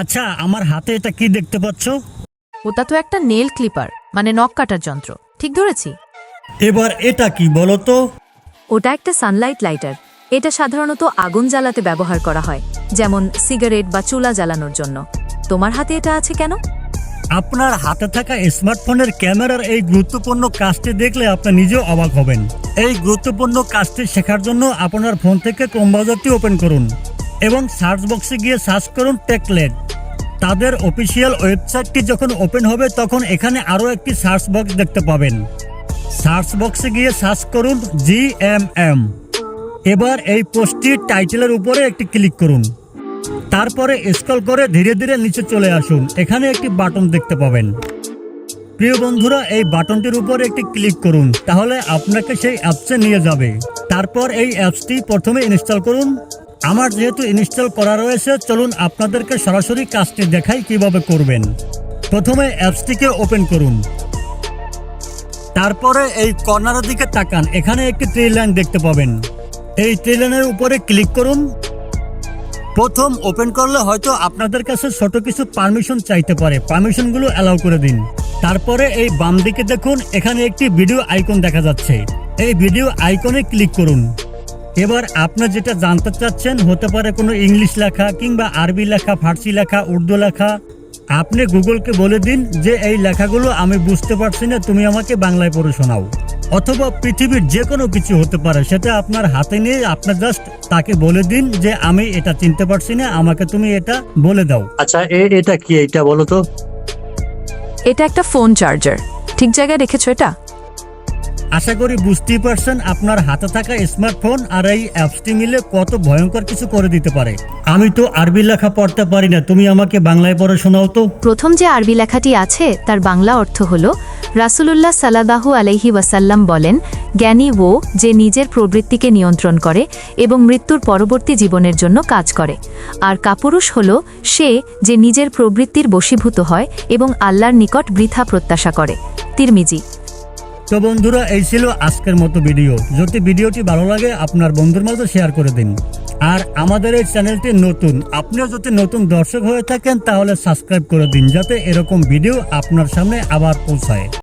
আচ্ছা আমার হাতে এটা কি দেখতে পাচ্ছ? ওটা তো একটা নেল ক্লিপার মানে নখ কাটার যন্ত্র। ঠিক ধরেছি? এবার এটা কি বলো তো? ওটা একটা সানলাইট লাইটার। এটা সাধারণত আগুন জ্বালাতে ব্যবহার করা হয় যেমন সিগারেট বা চুলা জ্বালানোর জন্য। তোমার হাতে এটা আছে কেন? আপনার হাতে থাকা স্মার্টফোনের ক্যামেরার এই গুরুত্বপূর্ণ কাজটি দেখলে আপনি নিজেও অবাক হবেন। এই গুরুত্বপূর্ণ কাজটি শেখার জন্য আপনার ফোন থেকে ক্রোম ব্রাউজারটি ওপেন করুন। এবং সার্চ বক্সে গিয়ে সার্চ করুন টেকলেট তাদের অফিসিয়াল ওয়েবসাইটটি যখন ওপেন হবে, তখন এখানে আরও একটি সার্চ বক্স দেখতে পাবেন। সার্চ বক্সে গিয়ে সার্চ করুন জি এম এম। এবার এই পোস্টটির টাইটেলের উপরে একটি ক্লিক করুন। তারপরে স্ক্রল করে ধীরে ধীরে নিচে চলে আসুন। এখানে একটি বাটন দেখতে পাবেন। প্রিয় বন্ধুরা, এই বাটনটির উপরে একটি ক্লিক করুন, তাহলে আপনাকে সেই অ্যাপসে নিয়ে যাবে। তারপর এই অ্যাপসটি প্রথমে ইনস্টল করুন। আমার যেহেতু ইনস্টল করা রয়েছে, চলুন আপনাদেরকে সরাসরি কাজটি দেখাই কীভাবে করবেন। প্রথমে অ্যাপসটিকে ওপেন করুন। তারপরে এই কর্নারের দিকে তাকান। এখানে একটি ট্রি লাইন দেখতে পাবেন। এই ট্রি লাইনের উপরে ক্লিক করুন। প্রথম ওপেন করলে হয়তো আপনাদের কাছে ছোট কিছু পারমিশন চাইতে পারে। পারমিশনগুলো অ্যালাউ করে দিন। তারপরে এই বাম দিকে দেখুন, এখানে একটি ভিডিও আইকন দেখা যাচ্ছে। এই ভিডিও আইকনে ক্লিক করুন। এবার আপনি যেটা জানতে চাচ্ছেন হতে পারে কোনো ইংলিশ লেখা কিংবা আরবি লেখা ফার্সি লেখা উর্দু লেখা আপনি গুগলকে বলে দিন যে এই লেখাগুলো আমি বুঝতে পারছি না তুমি আমাকে বাংলায় পড়ে শোনাও। অথবা পৃথিবীর যে কোনো কিছু হতে পারে সেটা আপনার হাতে নিয়ে আপনি জাস্ট তাকে বলে দিন যে আমি এটা চিনতে পারছি না আমাকে তুমি এটা বলে দাও। আচ্ছা এটা কি এটা বলো তো? এটা একটা ফোন চার্জার। ঠিক জায়গায় রেখেছো এটা? আশা করি বুঝতেই পারছেন আপনার হাতে থাকা স্মার্টফোন আর এই অ্যাপসটি মিলে কত ভয়ঙ্কর কিছু করে দিতে পারে। আমি তো আরবি লেখা পড়তে পারি না, তুমি আমাকে বাংলায় পড়ে শোনাও তো। প্রথম যে আরবি লেখাটি আছে, তার বাংলা অর্থ হল, রাসুলুল্লাহ সাল্লাদাহু আলাইহি ওয়াসাল্লাম বলেন, জ্ঞানী ও যে নিজের প্রবৃত্তিকে নিয়ন্ত্রণ করে এবং মৃত্যুর পরবর্তী জীবনের জন্য কাজ করে। আর কাপুরুষ হল, সে যে নিজের প্রবৃত্তির বশীভূত হয় এবং আল্লাহর নিকট বৃথা প্রত্যাশা করে। তিরমিজি তো বন্ধুরা, এই ছিল আজকের মতো ভিডিও। যদি ভিডিওটি ভালো লাগে, আপনার বন্ধুর মাঝে শেয়ার করে দিন। আর আমাদের এই চ্যানেলটি নতুন, আপনিও যদি নতুন দর্শক হয়ে থাকেন, তাহলে সাবস্ক্রাইব করে দিন, যাতে এরকম ভিডিও আপনার সামনে আবার পৌঁছায়।